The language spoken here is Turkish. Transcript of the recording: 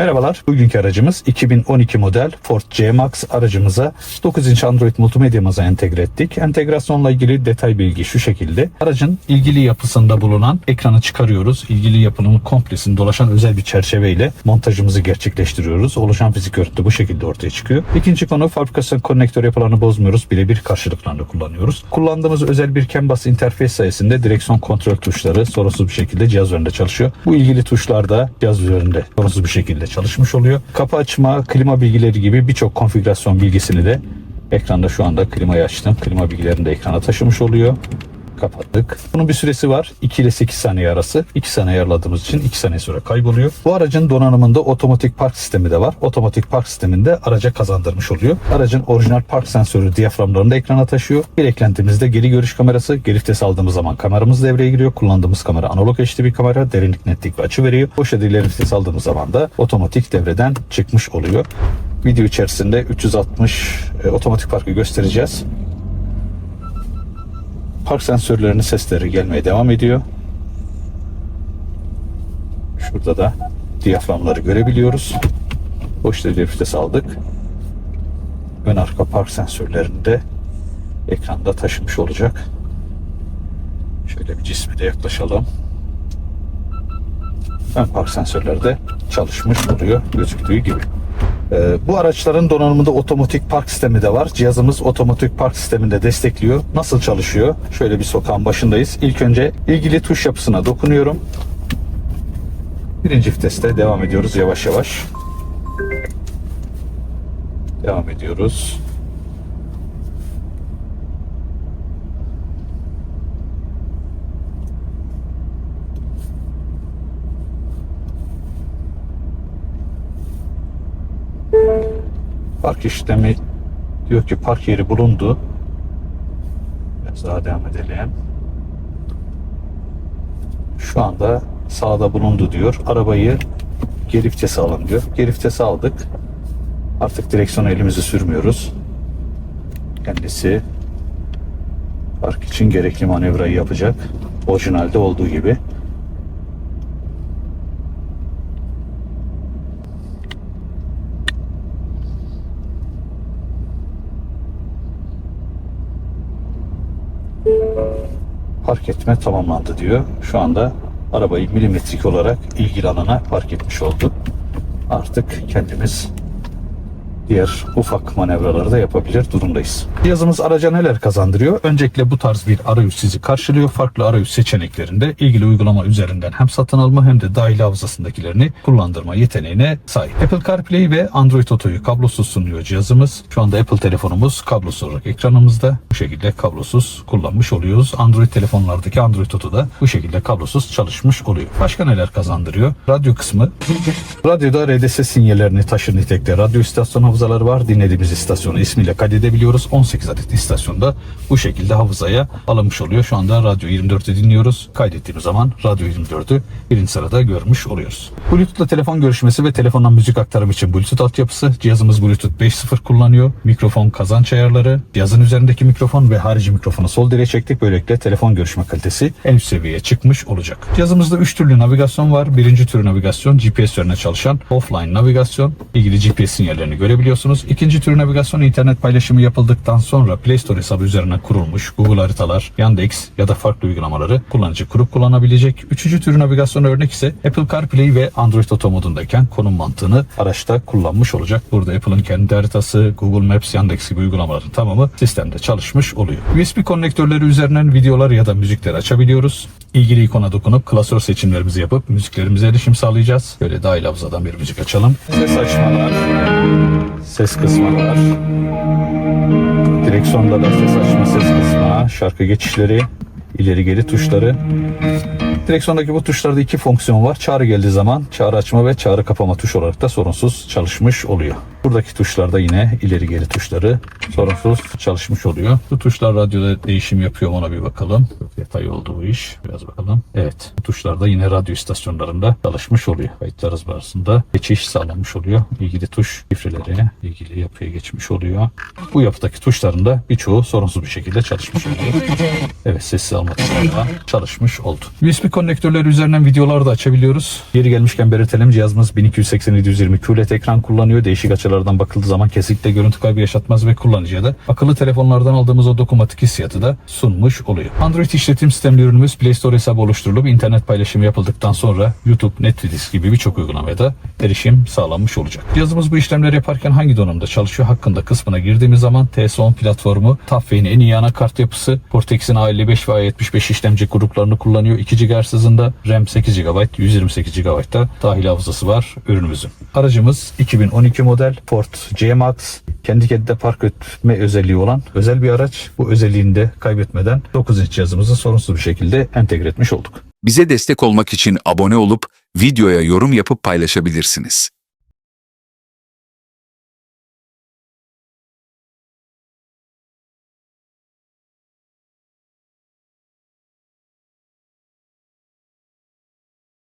Merhabalar. Bugünkü aracımız 2012 model Ford C-Max aracımıza 9 inç Android multimedyamıza entegre ettik. Entegrasyonla ilgili detay bilgi şu şekilde. Aracın ilgili yapısında bulunan ekranı çıkarıyoruz. İlgili yapının komplesini dolaşan özel bir çerçeveyle montajımızı gerçekleştiriyoruz. Oluşan fizik görüntü bu şekilde ortaya çıkıyor. İkinci konu fabrikasyon konnektör yapılarını bozmuyoruz. Birebir karşılıklarını kullanıyoruz. Kullandığımız özel bir CAN bus interfeys sayesinde direksiyon kontrol tuşları sorunsuz bir şekilde cihaz üzerinde çalışıyor. Bu ilgili tuşlar da cihaz üzerinde sorunsuz bir şekilde çalışmış oluyor. Kapı açma, klima bilgileri gibi birçok konfigürasyon bilgisini de ekranda şu anda klimayı açtım. Klima bilgilerini de ekrana taşımış oluyor. Kapattık. Bunun bir süresi var. 2 ile 8 saniye arası. 2 saniye ayarladığımız için 2 saniye sonra kayboluyor. Bu aracın donanımında otomatik park sistemi de var. Otomatik park sisteminde araca kazandırmış oluyor. Aracın orijinal park sensörü diyaframlarını da ekrana taşıyor. Bir eklentimizde geri görüş kamerası. Geri vites aldığımız zaman kameramız devreye giriyor. Kullandığımız kamera analog HD bir kamera. Derinlik, netlik ve açı veriyor. Boş ileri vites aldığımız zaman da otomatik devreden çıkmış oluyor. Video içerisinde 360 e, otomatik parkı göstereceğiz. Park sensörlerinin sesleri gelmeye devam ediyor. Şurada da diyaframları görebiliyoruz. Boş ileri vites aldık. Ön arka park sensörlerini de ekranda taşımış olacak. Şöyle bir cisme de yaklaşalım. Ön park sensörleri de çalışmış oluyor gözüktüğü gibi. Ee, bu araçların donanımında otomatik park sistemi de var. Cihazımız otomatik park sistemini de destekliyor. Nasıl çalışıyor? Şöyle bir sokağın başındayız. İlk önce ilgili tuş yapısına dokunuyorum. Birinci viteste devam ediyoruz yavaş yavaş. Devam ediyoruz. Park işlemi diyor ki park yeri bulundu. Biraz daha devam edelim. Şu anda sağda bulundu diyor. Arabayı geri vitese alın diyor. Geri vitese aldık. Artık direksiyona elimizi sürmüyoruz. Kendisi park için gerekli manevrayı yapacak. Orijinalde olduğu gibi. Park etme tamamlandı diyor. Şu anda arabayı milimetrik olarak ilgili alana park etmiş oldu. Artık kendimiz diğer ufak manevraları da yapabilir durumdayız. Cihazımız araca neler kazandırıyor? Öncelikle bu tarz bir arayüz sizi karşılıyor. Farklı arayüz seçeneklerinde ilgili uygulama üzerinden hem satın alma hem de dahili hafızasındakilerini kullandırma yeteneğine sahip. Apple CarPlay ve Android Auto'yu kablosuz sunuyor cihazımız. Şu anda Apple telefonumuz kablosuz olarak ekranımızda. Bu şekilde kablosuz kullanmış oluyoruz. Android telefonlardaki Android Auto da bu şekilde kablosuz çalışmış oluyor. Başka neler kazandırıyor? Radyo kısmı. Radyoda RDS sinyallerini taşır nitelikte radyo istasyon hafızaları var. Dinlediğimiz istasyonu ismiyle kaydedebiliyoruz. 18 adet istasyonda bu şekilde hafızaya alınmış oluyor. Şu anda Radyo 24'ü dinliyoruz. Kaydettiğimiz zaman Radyo 24'ü birinci sırada görmüş oluyoruz. Bluetooth'la telefon görüşmesi ve telefondan müzik aktarımı için Bluetooth altyapısı. Cihazımız Bluetooth 5.0 kullanıyor. Mikrofon kazanç ayarları, cihazın üzerindeki mikrofon ve harici mikrofonu sol direğe çektik. Böylelikle telefon görüşme kalitesi en üst seviyeye çıkmış olacak. Cihazımızda 3 türlü navigasyon var. Birinci tür navigasyon GPS üzerine çalışan offline navigasyon. İlgili GPS sinyallerini görebiliyorsunuz. İkinci tür navigasyon internet paylaşımı yapıldıktan sonra Play Store hesabı üzerine kurulmuş Google haritalar, Yandex ya da farklı uygulamaları kullanıcı kurup kullanabilecek. Üçüncü tür navigasyon örnek ise Apple CarPlay ve Android Auto modundayken konum mantığını araçta kullanmış olacak. Burada Apple'ın kendi haritası, Google Maps, Yandex gibi uygulamaların tamamı sistemde çalışmış oluyor. USB konnektörleri üzerinden videolar ya da müzikleri açabiliyoruz. İlgili ikona dokunup klasör seçimlerimizi yapıp müziklerimize erişim sağlayacağız. Böyle dahil hafızadan bir müzik açalım. Ses açmalar, ses kısmalar, direksiyonda da ses açma, ses kısma, şarkı geçişleri, ileri geri tuşları. Direksiyondaki bu tuşlarda iki fonksiyon var. Çağrı geldiği zaman çağrı açma ve çağrı kapama tuş olarak da sorunsuz çalışmış oluyor. Buradaki tuşlarda yine ileri geri tuşları sorunsuz çalışmış oluyor. Bu tuşlar radyoda değişim yapıyor ona bir bakalım. Çok detay oldu bu iş. Biraz bakalım. Evet. Bu tuşlarda yine radyo istasyonlarında çalışmış oluyor. Kayıtlar arasında geçiş sağlanmış oluyor. İlgili tuş şifreleri ilgili yapıya geçmiş oluyor. Bu yapıdaki tuşların da birçoğu sorunsuz bir şekilde çalışmış oluyor. Evet sessiz alma tuşları çalışmış oldu. USB konnektörleri üzerinden videolar da açabiliyoruz. Yeri gelmişken belirtelim cihazımız 1280-720 QLED ekran kullanıyor. Değişik açılardan bakıldığı zaman kesinlikle görüntü kaybı yaşatmaz ve kullanıcıya da akıllı telefonlardan aldığımız o dokunmatik hissiyatı da sunmuş oluyor. Android işletim sistemli ürünümüz Play Store hesabı oluşturulup internet paylaşımı yapıldıktan sonra YouTube, Netflix gibi birçok uygulamaya da erişim sağlanmış olacak. Cihazımız bu işlemleri yaparken hangi donanımda çalışıyor hakkında kısmına girdiğimiz zaman TS10 platformu, TUFWay'in en iyi anakart yapısı, Cortex'in A55 ve A75 işlemci gruplarını kullanıyor. 2 GHz hızında RAM 8 GB, 128 GB da dahil hafızası var ürünümüzün. Aracımız 2012 model Ford C-Max. Kendi kendine park etme özelliği olan özel bir araç. Bu özelliğini de kaybetmeden 9 inç cihazımızı sorunsuz bir şekilde entegre etmiş olduk. Bize destek olmak için abone olup videoya yorum yapıp paylaşabilirsiniz.